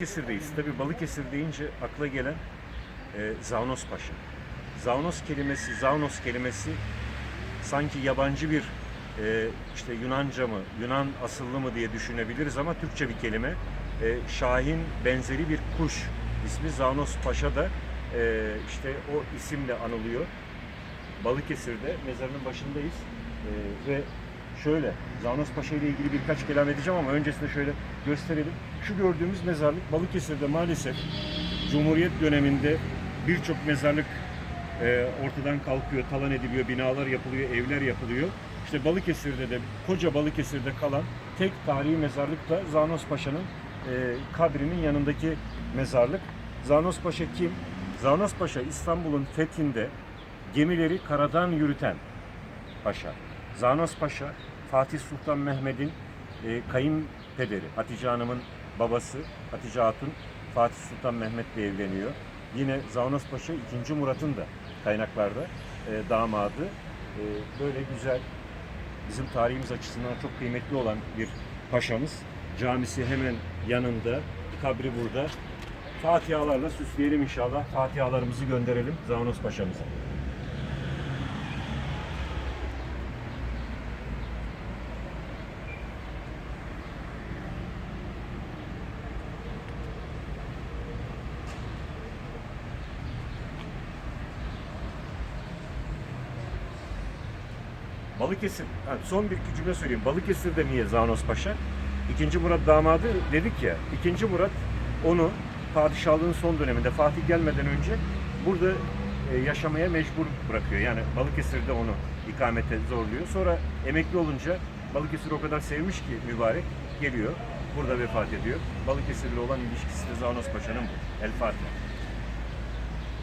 Balıkesir'deyiz. Tabii Balıkesir deyince akla gelen e, Zavnos Paşa. Zavnos kelimesi, Zavnos kelimesi sanki yabancı bir e, işte Yunanca mı, Yunan asıllı mı diye düşünebiliriz ama Türkçe bir kelime. E, Şahin benzeri bir kuş ismi Zavnos Paşa da e, işte o isimle anılıyor. Balıkesir'de mezarının başındayız E, ve şöyle Zavnos Paşa ile ilgili birkaç kelam edeceğim ama öncesinde şöyle gösterelim. Şu gördüğümüz mezarlık Balıkesir'de maalesef Cumhuriyet döneminde birçok mezarlık e, ortadan kalkıyor, talan ediliyor, binalar yapılıyor, evler yapılıyor. İşte Balıkesir'de de, koca Balıkesir'de kalan tek tarihi mezarlık da Zanos Paşa'nın e, kabrinin yanındaki mezarlık. Zanos Paşa kim? Zanos Paşa İstanbul'un fethinde gemileri karadan yürüten paşa. Zanos Paşa, Fatih Sultan Mehmet'in e, kayınpederi, Hatice Hanım'ın babası Hatice Hatun, Fatih Sultan Mehmet'le evleniyor. Yine Zanos Paşa 2. Murat'ın da kaynaklarda e, damadı. E, böyle güzel, bizim tarihimiz açısından çok kıymetli olan bir paşamız. Camisi hemen yanında, kabri burada. Fatihalarla süsleyelim inşallah. Fatihalarımızı gönderelim Zanos Paşa'mıza. Balıkesir, ha, son bir iki cümle söyleyeyim. Balıkesir'de niye Zanos Paşa? İkinci Murat damadı dedik ya. İkinci Murat onu padişahlığın son döneminde Fatih gelmeden önce burada e, yaşamaya mecbur bırakıyor. Yani Balıkesir'de onu ikamete zorluyor. Sonra emekli olunca Balıkesir o kadar sevmiş ki mübarek geliyor. Burada vefat ediyor. Balıkesir'le olan ilişkisi Zanos Paşa'nın bu. El Fatiha.